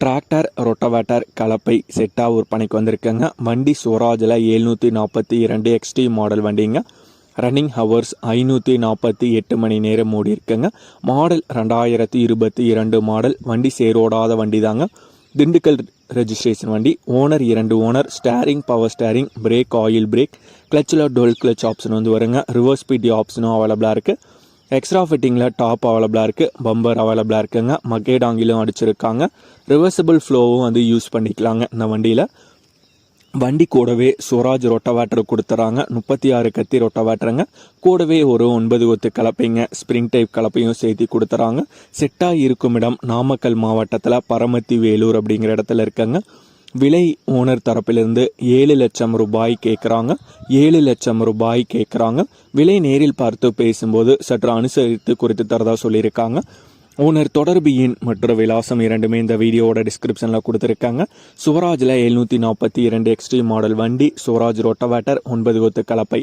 Tractor rotavator கலப்பை செட்டாக விற்பனைக்கு வந்திருக்குங்க. வண்டி சுவராஜில் எழுநூற்றி நாற்பத்தி இரண்டு எக்ஸ்டி மாடல் வண்டிங்க. ரன்னிங் ஹவர்ஸ் ஐநூற்றி நாற்பத்தி எட்டு மணி நேரம் ஓடி இருக்குங்க. மாடல் ரெண்டாயிரத்தி இருபத்தி இரண்டு மாடல் வண்டி சேரோடாத வண்டி தாங்க திண்டுக்கல் ரெஜிஸ்ட்ரேஷன் வண்டி. ஓனர் இரண்டு owner steering power steering brake oil brake கிளச்சில் dual clutch option வந்து வருங்க. ரிவர்ஸ் பிடி ஆப்ஷனும் அவைலபிளாக இருக்குது எக்ஸ்ட்ரா ஃபிட்டிங்கில் டாப் அவைலபிளாக இருக்குது பம்பர் அவைலபிளாக இருக்குங்க. மக்கேடாங்கிலும் அடிச்சிருக்காங்க. ரிவர்சபிள் ஃப்ளோவும் வந்து யூஸ் பண்ணிக்கலாங்க இந்த வண்டியில். வண்டி கூடவே சுவராஜ் ரொட்டவேட்டர் கொடுத்துறாங்க. முப்பத்தி ஆறு கத்தி ரொட்டவேட்டருங்க கூடவே ஒரு ஒன்பது ஒத்து கலப்பைங்க ஸ்ப்ரிங் டைப் கலப்பையும் சேர்த்து கொடுத்துறாங்க. செட்டாக இருக்கும் இடம் நாமக்கல் மாவட்டத்தில் பரமத்தி வேலூர் அப்படிங்கிற இடத்துல இருக்கங்க. விலை ஓனர் தரப்பிலிருந்து ஏழு லட்சம் ரூபாய் கேட்குறாங்க. ஏழு லட்சம் ரூபாய் கேட்குறாங்க. விலை நேரில் பார்த்து பேசும்போது சற்று அனுசரித்து குறித்து தரதா சொல்லியிருக்காங்க. ஓனர் தொடர்பு எண் மற்றும் விலாசம் இரண்டுமே இந்த வீடியோவோட டிஸ்கிரிப்ஷனில் கொடுத்துருக்காங்க. சுவராஜில் எழுநூற்றி நாற்பத்தி இரண்டு எக்ஸ்ட்ரீம் மாடல் வண்டி சுவராஜ் ரொட்டவேட்டர் ஒன்பது கொத்து கலப்பை.